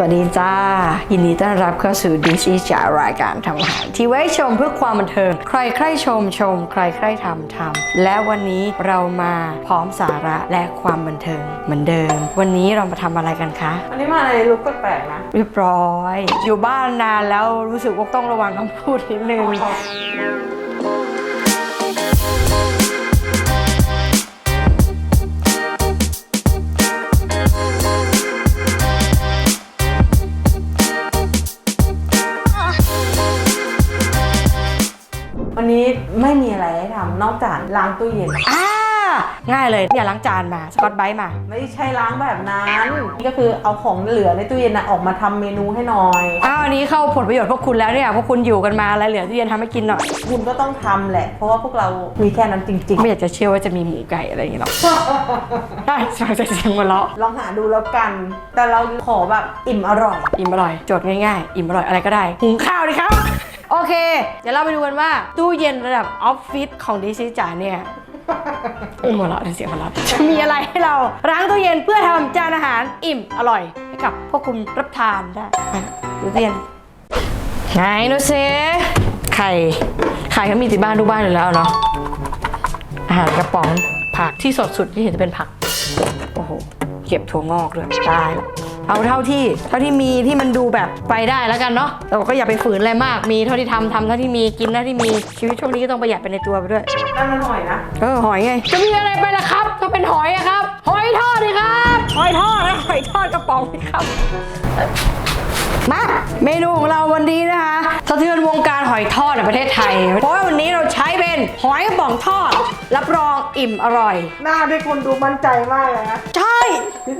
สวัสดีจ้า ยินดีต้อนรับเข้าสู่ This is จากรายการทำอาหารที่ไว้ชมเพื่อความบันเทิง ใครใครชมชม ใครใครทำทำและวันนี้เรามาพร้อมสาระและความบันเทิงเหมือนเดิม วันนี้เรามาทำอะไรกันคะ อันนี้มาในลุคแปลกๆนะ เรียบร้อย อยู่บ้านนานแล้วรู้สึกว่าต้องระวังคำพูดนิดนึง นอกจากล้างตู้เย็น อ่าง่ายเลยอย่าล้างจานมาสกอตไบรท์มา ไม่ใช่ล้างแบบนั้นนี่ก็คือเอาของเหลือในตู้เย็นนะออกมาทำเมนูให้หน่อย อ้าวอันนี้เข้าผลประโยชน์พวกคุณแล้วเนี่ยพวกคุณอยู่กันมาอะไรเหลือที่เรียนทำให้กินหน่อยคุณก็ต้องทำแหละ เพราะว่าพวกเรามีแค่นั้นจริง ไม่อยากจะเชื่อว่าจะมีหมูไก่อะไรอย่างเงี้ยหรอก ได้ฟังจากเสียงหัวเราะๆ ลองหาดูแล้วกัน แต่เราขอแบบอิ่มอร่อย อิ่มอร่อยโจทย์ง่ายๆ อิ่มอร่อยอะไรก็ได้หุงข้าวดิครับ โอเค เดี๋ยวเราไปดูกันว่าตู้เย็นระดับออฟฟิศของดิซิจ่าเนี่ยอิ่มหัวเราะเสียงหัวเราะจะมีอะไรให้เราล้างตู้เย็นเพื่อทำจานอาหารอิ่มอร่อย ให้กับพวกคุณรับทานได้ดูตู้เย็นไหนดูซิไข่ไข่เขามีติดบ้านทุกบ้านอยู่แล้วเนาะอาหารกระป๋องผักที่สดสุดที่เห็นจะเป็นผัก โอ้โห เก็บถั่วงอกด้วยตายละ เอาเท่าที่ เท่าที่มีที่มันดูแบบไปได้แล้วกันเนาะแต่ก็อย่าไปฝืนอะไรมาก มีเท่าที่ทำทำเท่าที่มีกินเท่าที่มีชีวิตช่วงนี้ก็ต้องประหยัดไปในตัวไปด้วย นั่นมันหน่อยนะ เออหอยไง จะมีอะไรไปล่ะครับ ก็เป็นหอยอะครับ หอยทอดเลยครับ หอยทอดนะหอยทอดกระป๋องนี่ครับ มาเมนูของเราวันนี้นะคะสะเทือนวงการหอยทอดในประเทศไทย เพราะว่าวันนี้เราใช้เป็นหอยกระป๋องทอด รับรองอิ่มอร่อย หน้าที่คุณดูมั่นใจมากเลยนะ ใช่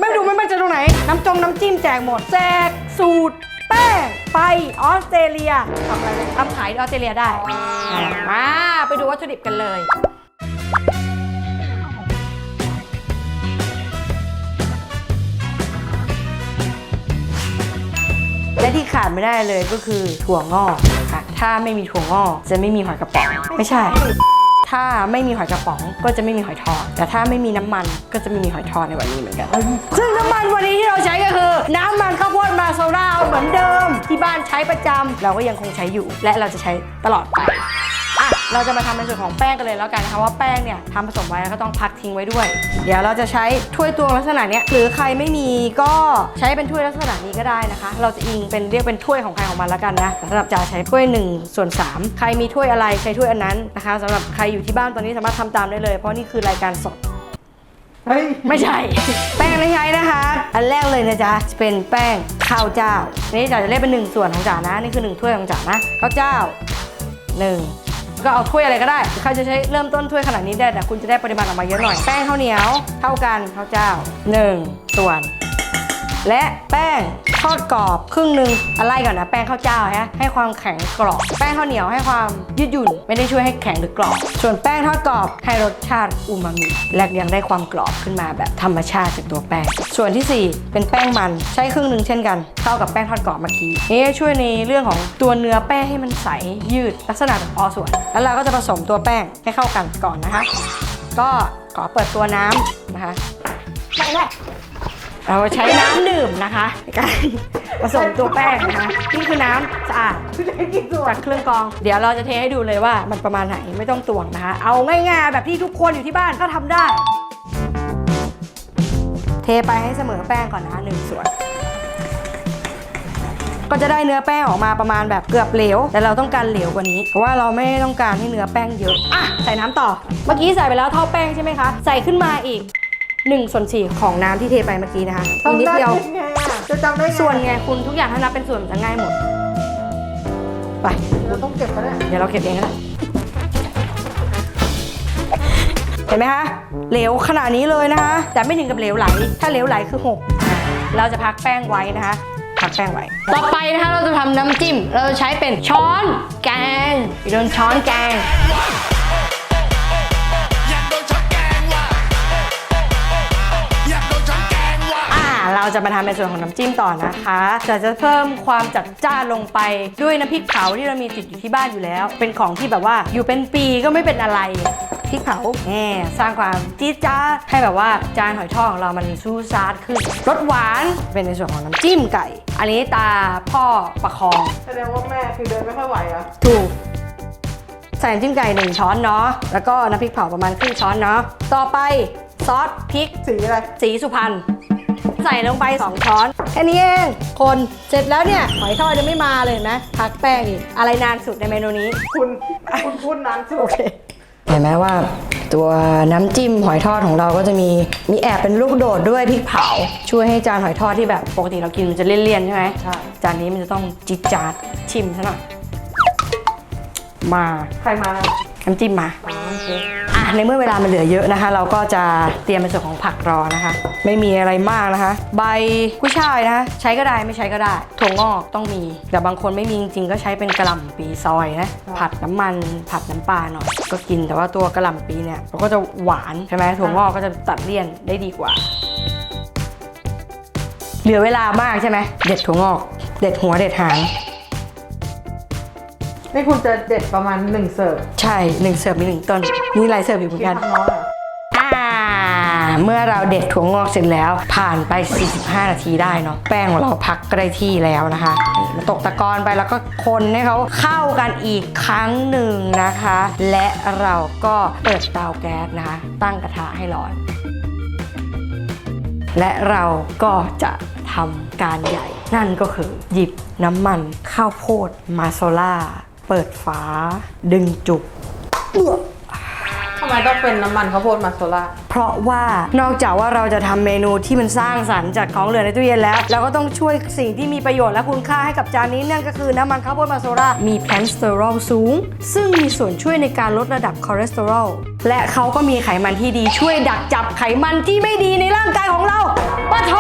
ไม่ดูไม่มั่นใจตรงไหน น้ำจงน้ำจิ้มแจกหมดแจกสูตร แป้งไปออสเตรเลียทำอะไรเลยทำขายที่ออสเตรเลียได้มาไปดูวัตถุดิบกันเลย ที่ขาดไม่ได้เลยก็คือถั่วงอกค่ะ ถ้าไม่มีถั่วงอกจะไม่มีหอยกระป๋องไม่ใช่ ถ้าไม่มีหอยกระป๋องก็จะไม่มีหอยทอด แต่ถ้าไม่มีน้ำมันก็จะไม่มีหอยทอดในวันนี้เหมือนกัน ซึ่งน้ำมันวันนี้ที่เราใช้ก็คือ น้ำมันข้าวโพดมาโซดาเหมือนเดิม ที่บ้านใช้ประจำเราก็ยังคงใช้อยู่ และเราจะใช้ตลอดไป เราจะมาทำในส่วนของแป้งกันเลยแล้วกันนะคะว่าแป้งเนี่ยทำผสมไว้แล้วก็ต้องพักทิ้งไว้ด้วย เดี๋ยวเราจะใช้ถ้วยตวงลักษณะเนี้ยหรือใครไม่มีก็ใช้เป็นถ้วยลักษณะนี้ก็ได้นะคะ เราจะอิงเป็นเรียกเป็นถ้วยของใครของมันแล้วกันนะแต่สำหรับจ่าใช้ถ้วย1ส่วน3 ใครมีถ้วยอะไรใช้ถ้วยอันนั้นนะคะสำหรับใครอยู่ที่บ้านตอนนี้สามารถทำตามได้เลย เพราะนี่คือรายการสดเฮ้ยไม่ใช่ แป้งที่ใช้นะคะ อันแรกเลยนะจ๊ะจะเป็นแป้งข้าวเจ้า นี่จ๋าจะเรียกเป็นหนึ่งส่วนของจ๋านะ นี่คือหนึ่งถ้วยของจ๋านะข้าวเจ้าหนึ่ง ก็เอาถ้วยอะไรก็ได้เขาจะใช้เริ่มต้นถ้วยขนาดนี้ได้แต่คุณจะได้ปริมาณออกมาเยอะหน่อย แป้งข้าวเหนียวเท่ากันข้าวเจ้าหนึ่งส่วน และแป้งทอดกรอบครึ่งหนึ่งอะไรก่อนนะแป้งข้าวเจ้าฮะให้ความแข็งกรอบ แป้งข้าวเหนียวให้ความยืดหยุ่น ไม่ได้ช่วยให้แข็งหรือกรอบ ส่วนแป้งทอดกรอบให้รสชาติอูมามิและยังได้ความกรอบขึ้นมาแบบธรรมชาติจากตัวแป้ง ส่วนทีสี่4 เป็นแป้งมันใช้ครึ่งหนึ่งเช่นกันเท่ากับแป้งทอดกรอบเมื่อกี้นี่ช่วยในเรื่องของตัวเนื้อแป้งให้มันใสยืดลักษณะแบบอส่วน แล้วเราก็จะผสมตัวแป้งให้เข้ากันก่อนนะคะ ก็ขอเปิดตัวน้ำนะคะไปเลย เราใช้น้ำดื่มนะคะในการผสมตัวแป้งนะคะนี่คือน้ำสะอาดจากเครื่องกรอง เดี๋ยวเราจะเทให้ดูเลยว่ามันประมาณไหนไม่ต้องตวงนะคะ เอาง่ายๆแบบที่ทุกคนอยู่ที่บ้านก็ทำได้ เทไปให้เสมอแป้งก่อนนะหนึ่งส่วนก็จะได้เนื้อแป้งออกมาประมาณแบบเกือบเหลว แต่เราต้องการเหลวกว่านี้เพราะว่าเราไม่ต้องการให้เนื้อแป้งเยอะอะใส่น้ำต่อ เมื่อกี้ใส่ไปแล้วเท่าแป้งใช่ไหมคะ ใส่ขึ้นมาอีก 1ส่วน4ของน้ำที่เทไปเมื่อกี้นะคะอีกทำนิดได้เดียว ไงอะจะจำได้ไงส่วนไงคุณทุกอย่างถ้านับเป็นส่วนมันจะง่ายหมด ไป เราต้องเก็บกันเนี่ยเดี๋ยวเราเก็บเองก็ได้เห็นไหมคะ เหลวขนาดนี้เลยนะคะ แต่ไม่ถึงกับเหลวไหล ถ้าเหลวไหลคือหกอะเราจะพักแป้งไว้นะคะ พักแป้งไว้ ต่อไปนะคะเราจะทำน้ำจิ้ม เราจะใช้เป็นช้อนแกงโดนช้อนแกง เราจะมาทำในส่วนของน้ำจิ้มต่อนะคะแต่จะเพิ่มความจัดจ้านลงไปด้วยน้ำพริกเผาที่เรามีติดอยู่ที่บ้านอยู่แล้ว เป็นของที่แบบว่าอยู่เป็นปีก็ไม่เป็นอะไรพริกเผาแหมสร้างความจี๊ดจ้าดให้แบบว่าจานหอยทอดของเรามันซูซาดขึ้นรสหวานเป็นในส่วนของน้ำจิ้มไก่ อันนี้ตาพ่อประคองแสดงว่าแม่คือเดินไม่ค่อยไหวเหรอะถูกใส่น้ำจิ้มไก่หนึ่งช้อนเนาะแล้วก็น้ำพริกเผาประมาณครึ่งช้อนเนาะต่อไปซอสพริกสีอะไรสีสุพรรณ ใส่ลงไป 2 ช้อน แค่นี้เอง คนเสร็จแล้วเนี่ยหอยทอดยังไม่มาเลยเห็นไหมพักแป้งอีก อะไรนานสุดในเมนูนี้ คุณคุณพูดนานสุดเห็นไหมว่าตัวน้ำจิ้มหอยทอดของเราก็จะมีมีแอบเป็นลูกโดดด้วยพริกเผา ช่วยให้จานหอยทอดที่แบบปกติเรากินมันจะเลี่ยนๆใช่ไหมใช่จานนี้มันจะต้องจิดจาดชิมซะหน่อยมา ใครมาน้ำจิ้มมาอ๋อโอเคอะ ในเมื่อเวลามันเหลือเยอะนะคะ เราก็จะเตรียมเป็นส่วนของผักรอนะคะ ไม่มีอะไรมากนะคะ ใบกุ้ยช่ายนะคะใช้ก็ได้ไม่ใช้ก็ได้ถั่วงอกต้องมี แต่บางคนไม่มีจริงๆก็ใช้เป็นกระหล่ำปีซอยนะผัดน้ำมันผัดน้ำปลาหน่อยก็กินแต่ว่าตัวกระหล่ำปีเนี่ยเราก็จะหวานใช่ไหมถั่วงอกก็จะตัดเลี่ยนได้ดีกว่า เหลือเวลามากใช่ไหมเด็ดถั่วงอก เด็ดหัวเด็ดหาง นี่คุณจะเด็ดประมาณหนึ่งเสิร์ฟใช่หนึ่งเสิร์ฟมีหนึ่งต้นมีหลายเสิร์ฟอยู่เหมือนกินกันทั้งน้อยเหรออ่า เมื่อเราเด็ดถั่วงอกเสร็จแล้ว ผ่านไป 45 นาทีได้เนาะแป้งของเราพักก็ได้ที่แล้วนะคะนี่มาตกตะกอนไปแล้วก็คนให้เขาเข้ากันอีกครั้งหนึ่งนะคะ และเราก็เปิดเตาแก๊สนะคะ ตั้งกระทะให้ร้อน และเราก็จะทำการใหญ่ นั่นก็คือหยิบน้ำมันข้าวโพดมาโซล่า เปิดฝา ดึงจุก ทำไมต้องเป็นน้ำมันข้าวโพดมาโซล่า เพราะว่านอกจากว่าเราจะทำเมนูที่มันสร้างสรรค์จากของเหลือในตู้เย็นแล้ว เราก็ต้องช่วยสิ่งที่มีประโยชน์และคุณค่าให้กับจานนี้นั่นก็คือน้ำมันข้าวโพดมาโซรามีแพลนสเตอรอลสูง ซึ่งมีส่วนช่วยในการลดระดับคอเลสเตอรอลและเขาก็มีไขมันที่ดีช่วยดักจับไขมันที่ไม่ดีในร่างกายของเราปะโท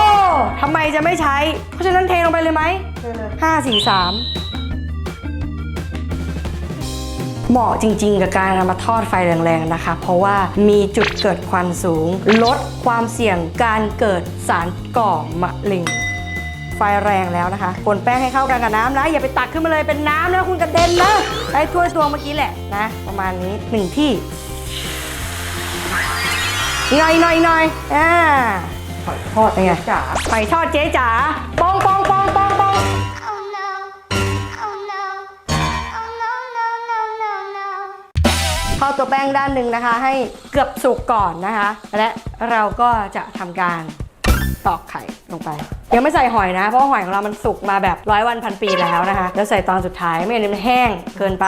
ทำไมจะไม่ใช้ เพราะฉะนั้นเทลงไปเลยไหมเทเลยห้าสี่สาม เหมาะจริง ๆ กับการนำมาทอดไฟแรงๆนะคะ เพราะว่ามีจุดเกิดควันสูง ลดความเสี่ยงการเกิดสารก่อมะเร็งไฟแรงแล้วนะคะคนแป้งให้เข้ากันกับน้ำนะอย่าไปตักขึ้นมาเลยเป็นน้ำนะคุณกระเด็นนะใช้ถ้วยตวงเมื่อกี้แหละนะ ประมาณนี้หนึ่งที่หน่อยหน่อยหน่อยอ่าหอยทอดเป็นไงจ๋าไข่ทอดเจ๊จ๋าปองปอง ทอดตัวแป้งด้านหนึ่งนะคะ ให้เกือบสุกก่อนนะคะ และเราก็จะทำการตอกไข่ลงไป ยังไม่ใส่หอยนะ เพราะหอยของเรามันสุกมาแบบร้อยวันพันปีแล้วนะคะแล้วใส่ตอนสุดท้ายไม่งั้นมันแห้งเกินไป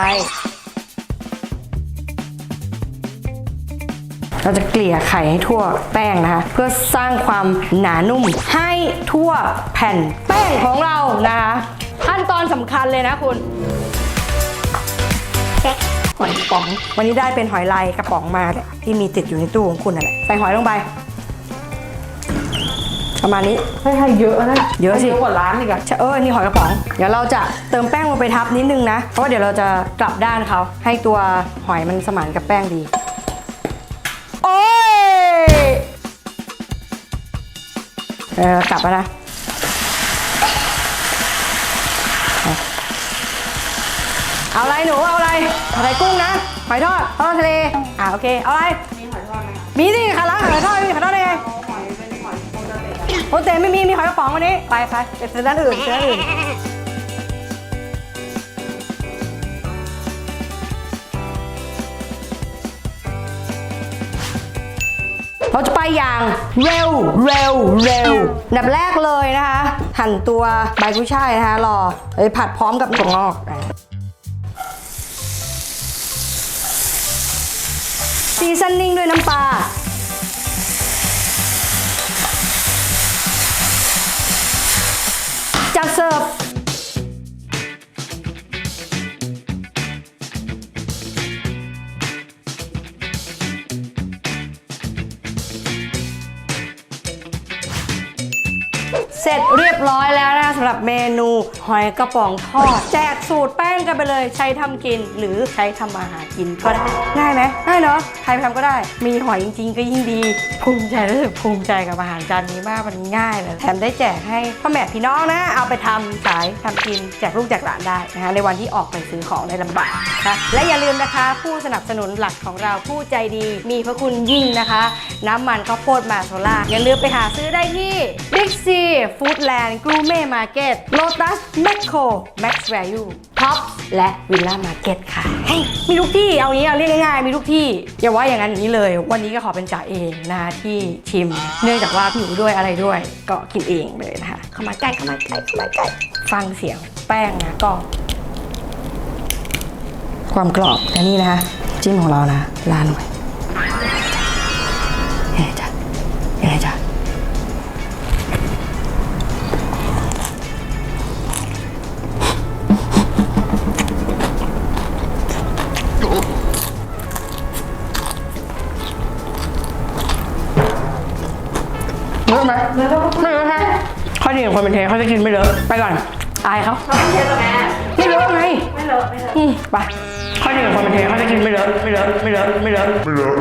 เราจะเกลี่ยไข่ให้ทั่วแป้งนะคะ เพื่อสร้างความหนานุ่มให้ทั่วแผ่นแป้งของเรานะคะขั้นตอนสำคัญเลยนะคุณ หอยกระป๋อง วันนี้ได้เป็นหอยลายกระป๋องมาเนี่ยที่มีติดอยู่ในตู้ของคุณนั่นแหละใส่หอยลงไป ประมาณนี้ ให้ให้เยอะนะเยอะสิให้เยอะกว่าร้านอีกอะใช่เออนี่หอยกระป๋อง เดี๋ยวเราจะเติมแป้งลงไปทับนิดนึงนะ เพราะว่าเดี๋ยวเราจะกลับด้านเขาให้ตัวหอยมันสมานกับแป้งดี โอ้ยเออกลับแล้วนะ เอาอะไรหนูเอาอะไรอะไรกุ้งนะหอยทอดทอดทะเลอ่าโอเคเอาอะไรมีหอยทอดไหมคะมีสิค่ะร้านหอยทอดมีหอยทอดได้ไงเอาหอยเป็นหอยโคตเด็ดอะโอเตไม่มีมีหอยกระป๋องวันนี้ไปไปไปซื้อด้านอื่นซื้อด้านอื่นเราจะไปอย่างเร็วเร็วเร็วอันดับแรกเลยนะคะ หั่นตัวใบกุ้ยช่ายนะคะรอไปผัดพร้อมกับถั่วงอกอะ ซีซันนิ่งด้วยน้ำปลาจะเสิร์ฟเสร็จเรียบยบร้อยแล้วนะสำหรับเมนูหอยกระป๋องทอด แจกสูตรแป้งกันไปเลยใช้ทำกินหรือใช้ทำอาหารกินก็ได้ง่ายไหมง่ายเนาะใครไปทำก็ได้ มีหอยจริง ๆ ก็ยิ่งดี ภูมิใจรู้สึกภูมิใจกับอาหารจานนี้มากมันง่ายเลยแถมได้แจกให้พ่อแม่พี่น้องนะ เอาไปทำขายทำกินแจกลูกแจกหลานได้นะคะในวันที่ออกไปซื้อของในลำบากนะและอย่าลืมนะคะ ผู้สนับสนุนหลักของเราผู้ใจดี มีพระคุณยิ่งนะคะ น้ำมันข้าวโพดมาโซล่าอย่าลืมไปหาซื้อได้ที่ Big C Foodland g r o u m e Market Lotus Metro Max Value Top แและ Villa Market ค่ะเฮ้ยมีทุกที่เอางี้เอาเรียกง่ายๆมีทุกที่ อย่าว่าอย่างนั้นอย่างนี้เลย วันนี้ก็ขอเป็นจ่าเองนะที่ชิม เนื่องจากว่าหิวด้วยอะไรด้วย ก็กินเองไปเลยนะคะ เข้ามาใกล้เข้ามาใกล้เข้ามาใกล้ฟังเสียงแป้งนะก็ ความกรอบและนี่นะคะจิ้มของเรานะลาดลงไปยังไงจ๊ะยังไงจ๊ะ ไหมไม่เยอะฮะข้อดีของคนเป็นเทเขาจะกินไม่เลอะไปก่อนอายเขาไม่เลอะไงไม่เลอะไม่เลอะอืมไปข้อดีของคนเป็นเทเขาจะกินไม่เลอะไม่เลอะไม่เลอะไม่เลอะ